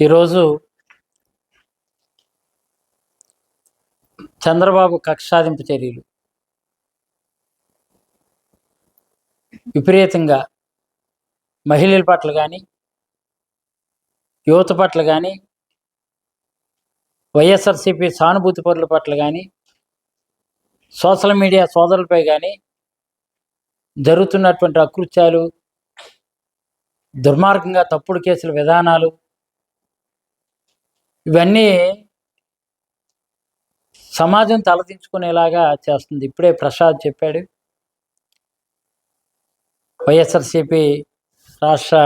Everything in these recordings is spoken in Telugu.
ఈరోజు చంద్రబాబు కక్షాదింపు చర్యలు. విపరీతంగా మహిళల పట్ల కానీ యువత పట్ల కానీ వైఎస్ఆర్సీపీ సానుభూతి పరుల పట్ల కానీ సోషల్ మీడియా సోదరులపై కానీ జరుగుతున్నటువంటి అకృత్యాలు దుర్మార్గంగా తప్పుడు కేసుల విధానాలు ఇవన్నీ సమాజం తలదించుకునేలాగా చేస్తుంది. ఇప్పుడే ప్రసాద్ చెప్పాడు. వైఎస్ఆర్సిపి రాష్ట్ర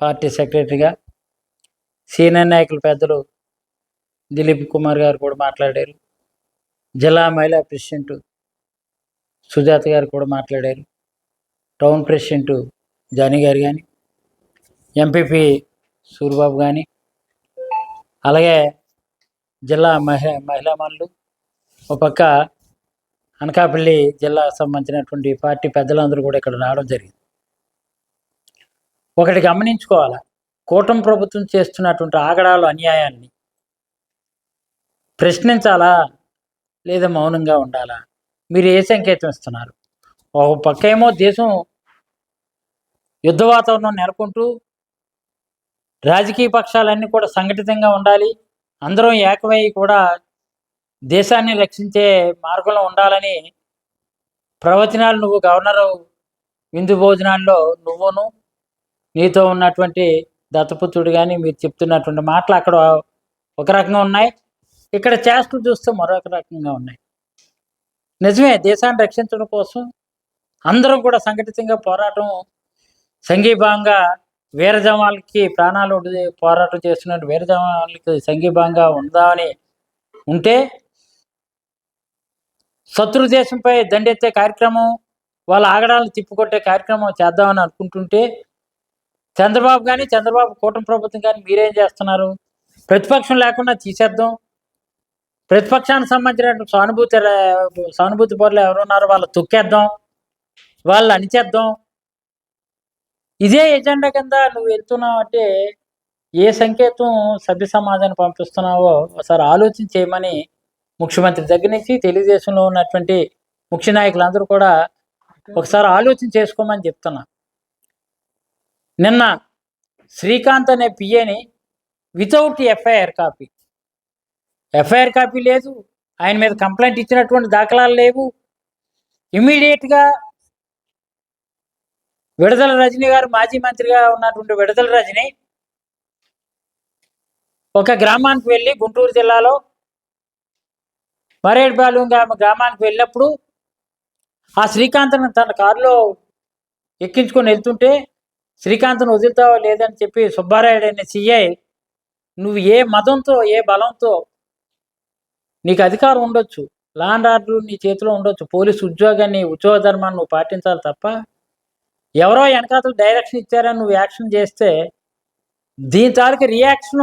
పార్టీ సెక్రటరీగా సీనియర్ నాయకులు పెద్దలు దిలీప్ కుమార్ గారు కూడా మాట్లాడారు. జిల్లా మహిళా ప్రెసిడెంట్ సుజాత గారు కూడా మాట్లాడారు. టౌన్ ప్రెసిడెంట్ జానీ గారు కానీ ఎంపీపీ సూరిబాబు కానీ అలాగే జిల్లా మహి మహిళా మనులు. ఒక పక్క అనకాపల్లి జిల్లా సంబంధించినటువంటి పార్టీ పెద్దలందరూ కూడా ఇక్కడ రావడం జరిగింది. ఒకటి గమనించుకోవాలి కూటమి ప్రభుత్వం చేస్తున్నటువంటి ఆగడాలు అన్యాయాన్ని ప్రశ్నించాలా? లేదా మౌనంగా ఉండాలా? మీరు ఏ సంకేతం ఇస్తున్నారు? ఒక పక్క ఏమో దేశం యుద్ధ వాతావరణం నెలకొంటూ రాజకీయ పక్షాలన్నీ కూడా సంఘటితంగా ఉండాలి. అందరం ఏకమై కూడా దేశాన్ని రక్షించే మార్గంలో ఉండాలని ప్రవచనాలు నువ్వు గవర్నరు విందు భోజనాల్లో నువ్వును నీతో ఉన్నటువంటి దత్తపుత్రుడు కానీ మీరు చెప్తున్నటువంటి మాటలు అక్కడ ఒక రకంగా ఉన్నాయి. ఇక్కడ చేస్తూ చూస్తే మరొక రకంగా ఉన్నాయి. నిజమే దేశాన్ని రక్షించడం కోసం అందరం కూడా సంఘటితంగా పోరాటం సంఘీభావంగా వీర జవాన్లకి ప్రాణాలు పోరాటం చేస్తున్న వీర జవాన్లకి సంఘీభావంగా ఉందామని ఉంటే శత్రు దేశంపై దండెత్తే కార్యక్రమం వాళ్ళ ఆగడాలను తిప్పుకొట్టే కార్యక్రమం చేద్దామని అనుకుంటుంటే చంద్రబాబు కానీ చంద్రబాబు కూటమి ప్రభుత్వం కానీ మీరేం చేస్తున్నారు? ప్రతిపక్షం లేకుండా తీసేద్దాం. ప్రతిపక్షానికి సంబంధించిన సానుభూతి సానుభూతి పౌరులు ఎవరున్నారో వాళ్ళు తొక్కేద్దాం. వాళ్ళు అణిచేద్దాం. ఇదే ఎజెండా కింద నువ్వు వెళ్తున్నావు అంటే ఏ సంకేతం సభ్య సమాజాన్ని పంపిస్తున్నావో ఒకసారి ఆలోచన చేయమని ముఖ్యమంత్రి దగ్గర నుంచి తెలుగుదేశంలో ఉన్నటువంటి ముఖ్య నాయకులందరూ కూడా ఒకసారి ఆలోచన చేసుకోమని చెప్తున్నా. నిన్న శ్రీకాంత్ అనే పిఏని without FIR copy. FIR copy లేదు ఆయన మీద కంప్లైంట్ ఇచ్చినటువంటి దాఖలాలు లేవు. ఇమీడియట్గా విడుదల రజనీ గారు మాజీ మంత్రిగా ఉన్నటువంటి విడుదల రజని ఒక గ్రామానికి వెళ్ళి గుంటూరు జిల్లాలో మరేడుపాలెం గ్రామ గ్రామానికి వెళ్ళినప్పుడు ఆ శ్రీకాంత్ను తన కారులో ఎక్కించుకొని వెళ్తుంటే శ్రీకాంత్ను వదులుతావో లేదని చెప్పి సుబ్బారాయుడు అనే సిఐ నువ్వు ఏ మతంతో ఏ బలంతో నీకు అధికారం ఉండొచ్చు. లాండ్ ఆర్డర్ నీ చేతిలో ఉండొచ్చు. పోలీసు ఉద్యోగాన్ని ఉద్యోగ ధర్మాన్ని నువ్వు పాటించాలి తప్ప ఎవరో వెనకాతలు డైరెక్షన్ ఇచ్చారని నువ్వు యాక్షన్ చేస్తే దీని తాలూకు రియాక్షన్